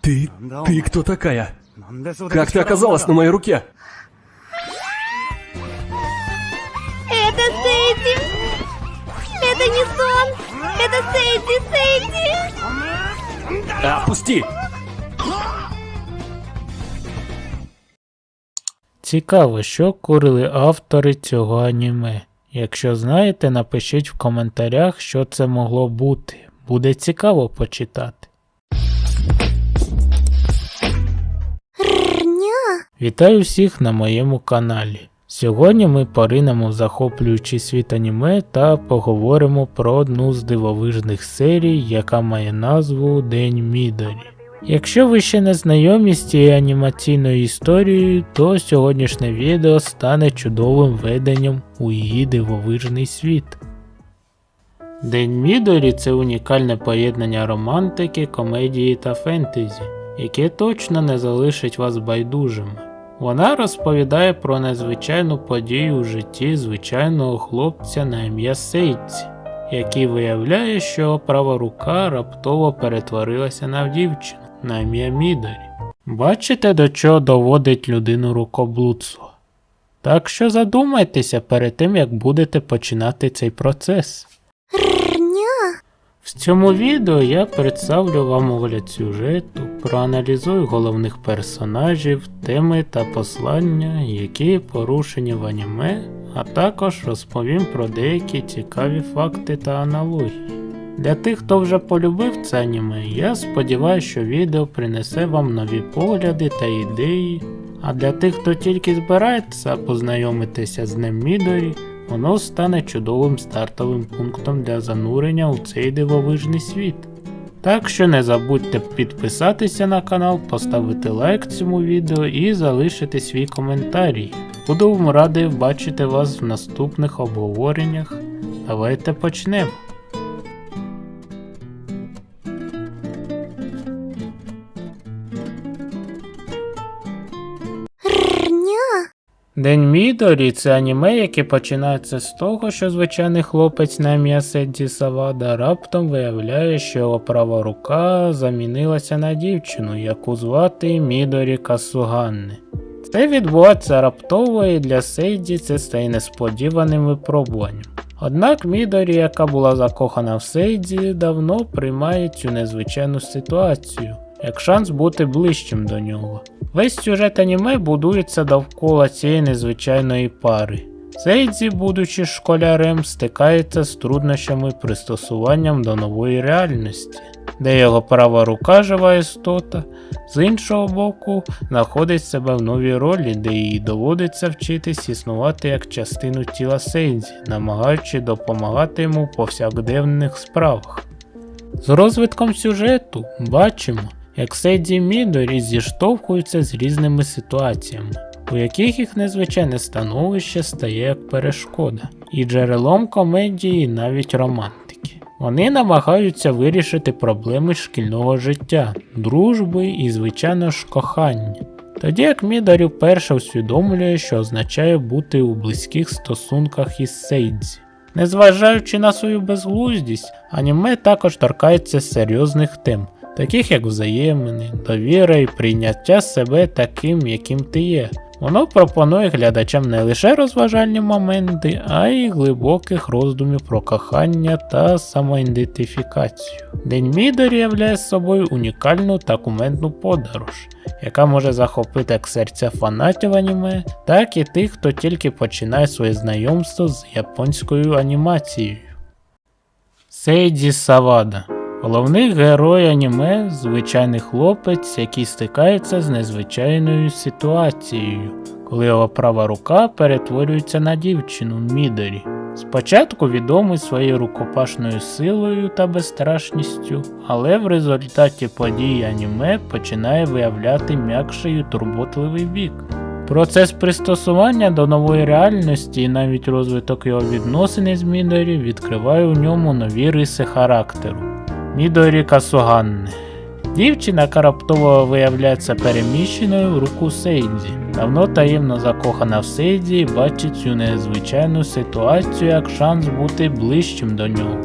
Ты... ты кто такая? Как Как ты оказалась на моей руке? Это Сейди! Это не сон! Это Сейди! Сейди! Опусти! Цікаво, що курили автори цього аніме. Якщо знаєте, напишіть в коментарях, що це могло бути. Буде цікаво почитати. Вітаю всіх на моєму каналі. Сьогодні ми поринемо в захоплюючий світ аніме та поговоримо про одну з дивовижних серій, яка має назву День Мідорі. Якщо ви ще не знайомі з цією анімаційною історією, то сьогоднішнє відео стане чудовим веденням у її дивовижний світ. День Мідорі це унікальне поєднання романтики, комедії та фентезі, яке точно не залишить вас байдужими. Вона розповідає про незвичайну подію у житті звичайного хлопця на ім'я Сейці, який виявляє, що права рука раптово перетворилася на дівчину на ім'я Мідорі. Бачите, до чого доводить людину рукоблудство? Так що задумайтеся перед тим, як будете починати цей процес. В цьому відео я представлю вам огляд сюжету, проаналізую головних персонажів, теми та послання, які порушені в аніме, а також розповім про деякі цікаві факти та аналогії. Для тих, хто вже полюбив це аніме, я сподіваюся, що відео принесе вам нові погляди та ідеї. А для тих, хто тільки збирається познайомитися з ним Мідорі, воно стане чудовим стартовим пунктом для занурення у цей дивовижний світ. Так що не забудьте підписатися на канал, поставити лайк цьому відео і залишити свій коментарій. Буду радий бачити вас в наступних обговореннях. Давайте почнемо. День Мідорі це аніме, яке починається з того, що звичайний хлопець на ім'я Сенді Савада раптом виявляє, що його права рука замінилася на дівчину, яку звати Мідорі Касуганне. Це відбувається раптово і для Сейді це стає несподіваним випробуванням. Однак Мідорі, яка була закохана в Сейді, давно приймає цю незвичайну ситуацію, як шанс бути ближчим до нього. Весь сюжет аніме будується довкола цієї незвичайної пари. Сейдзі, будучи школярем, стикається з труднощами пристосуванням до нової реальності, де його права рука жива істота, з іншого боку, знаходить себе в новій ролі, де їй доводиться вчитись існувати як частину тіла Сейдзі, намагаючи допомагати йому в повсякденних справах. З розвитком сюжету бачимо, як Сейді і Мідорі зіштовхуються з різними ситуаціями, у яких їх незвичайне становище стає як перешкода, і джерелом комедії і навіть романтики. Вони намагаються вирішити проблеми шкільного життя, дружби і, звичайно ж, кохання. Тоді як Мідорі вперше усвідомлює, що означає бути у близьких стосунках із Сейдзі. Незважаючи на свою безглуздість, аніме також торкається серйозних тем, таких як взаємини, довіра і прийняття себе таким, яким ти є. Воно пропонує глядачам не лише розважальні моменти, а й глибоких роздумів про кохання та самоідентифікацію. День Мідорі являє собою унікальну та кумедну подорож, яка може захопити як серця фанатів аніме, так і тих, хто тільки починає своє знайомство з японською анімацією. Сейді Савада Головний герой аніме звичайний хлопець, який стикається з незвичайною ситуацією, коли його права рука перетворюється на дівчину Мідорі. Спочатку відомий своєю рукопашною силою та безстрашністю, але в результаті подій аніме починає виявляти м'якший і турботливий бік. Процес пристосування до нової реальності і навіть розвиток його відносин із Мідорі відкриває у ньому нові риси характеру. Мідорі Касуганне. Дівчина, яка раптово виявляється переміщеною в руку Сейдзі. Давно таємно закохана в Сейдзі і бачить цю незвичайну ситуацію як шанс бути ближчим до нього.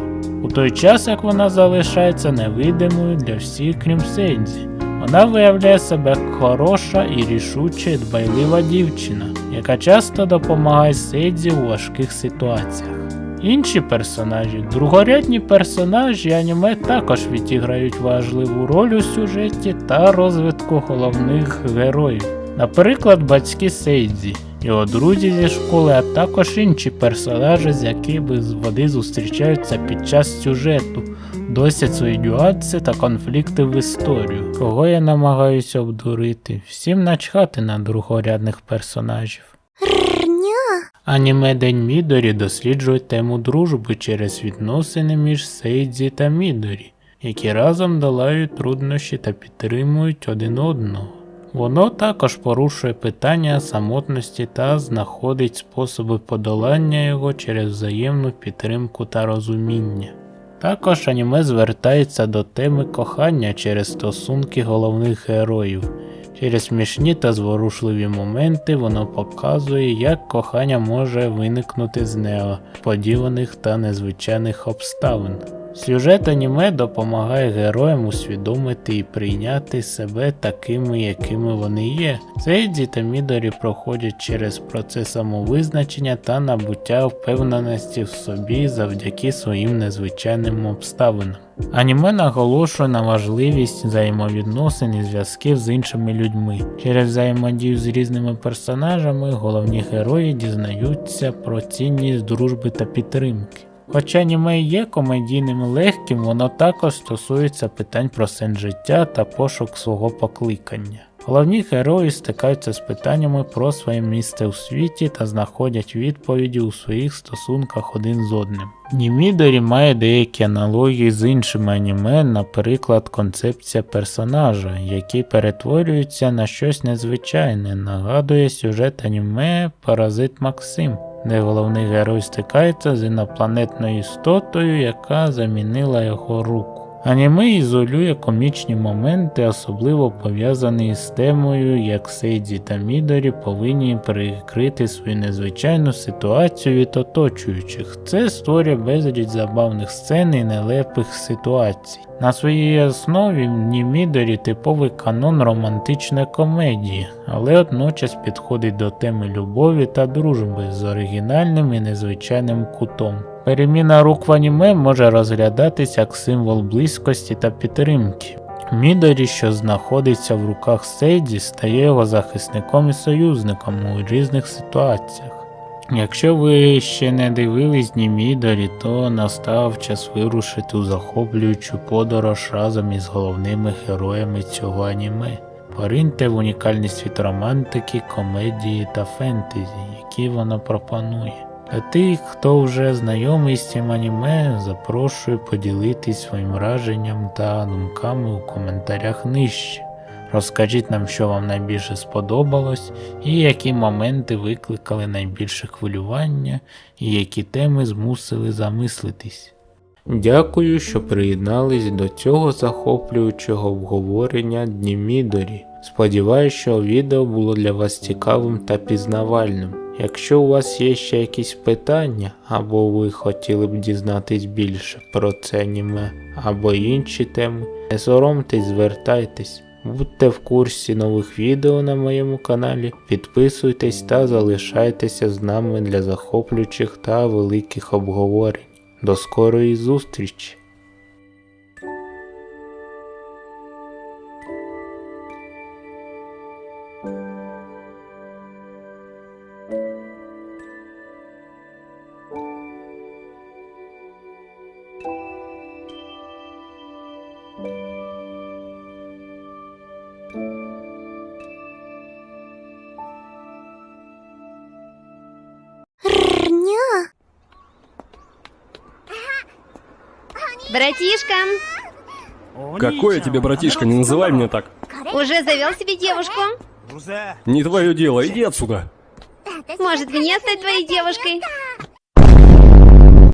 У той час, як вона залишається невидимою для всіх, крім Сейдзі. Вона виявляє себе хороша і рішуча і дбайлива дівчина, яка часто допомагає Сейдзі у важких ситуаціях. Інші персонажі, другорядні персонажі аніме також відіграють важливу роль у сюжеті та розвитку головних героїв. Наприклад, батьки Сейдзі, його друзі зі школи, а також інші персонажі, з якими вони зустрічаються під час сюжету, досять свої нюанси та конфлікти в історію. Кого я намагаюся обдурити? Всім начхати на другорядних персонажів. Аніме День Мідорі досліджує тему дружби через відносини між Сейдзі та Мідорі, які разом долають труднощі та підтримують один одного. Воно також порушує питання самотності та знаходить способи подолання його через взаємну підтримку та розуміння. Також аніме звертається до теми кохання через стосунки головних героїв. Через смішні та зворушливі моменти воно показує, як кохання може виникнути з несподіваних та незвичайних обставин. Сюжет аніме допомагає героям усвідомити і прийняти себе такими, якими вони є. Сейдзі та Мідорі проходять через процес самовизначення та набуття впевненості в собі завдяки своїм незвичайним обставинам. Аніме наголошує на важливість взаємовідносин і зв'язків з іншими людьми. Через взаємодію з різними персонажами головні герої дізнаються про цінність дружби та підтримки. Хоча аніме є комедійним і легким, воно також стосується питань про сенс життя та пошук свого покликання. Головні герої стикаються з питаннями про своє місце у світі та знаходять відповіді у своїх стосунках один з одним. Німідорі має деякі аналогії з іншими аніме, наприклад, концепція персонажа, який перетворюється на щось незвичайне, нагадує сюжет аніме Паразит Максим де головний герой стикається з інопланетною істотою, яка замінила його руку. Аніме ізолює комічні моменти, особливо пов'язані з темою, як Сейдзі та Мідорі повинні прикрити свою незвичайну ситуацію від оточуючих. Це створює безліч забавних сцен і нелепих ситуацій. На своїй основі Мідорі типовий канон романтичної комедії, але водночас підходить до теми любові та дружби з оригінальним і незвичайним кутом. Переміна рук в аніме може розглядатися як символ близькості та підтримки. Мідорі, що знаходиться в руках Сейді, стає його захисником і союзником у різних ситуаціях. Якщо ви ще не дивились Дні Мідорі, то настав час вирушити у захоплюючу подорож разом із головними героями цього аніме. Пориньте в унікальний світ романтики, комедії та фентезі, які воно пропонує. Для тих, хто вже знайомий з цим аніме, запрошую поділитись своїм враженням та думками у коментарях нижче. Розкажіть нам, що вам найбільше сподобалось, і які моменти викликали найбільше хвилювання, і які теми змусили замислитись. Дякую, що приєднались до цього захоплюючого обговорення Дні Мідорі. Сподіваюсь, що відео було для вас цікавим та пізнавальним. Якщо у вас є ще якісь питання, або ви хотіли б дізнатись більше про це аніме, або інші теми, не соромтесь, звертайтесь. Будьте в курсі нових відео на моєму каналі, підписуйтесь та залишайтеся з нами для захоплюючих та великих обговорень. До скорої зустрічі! Братишка, Какой я тебе братишка, не называй меня так. уже завел себе девушку? Не твое дело, иди отсюда. Может, мне стать твоей девушкой?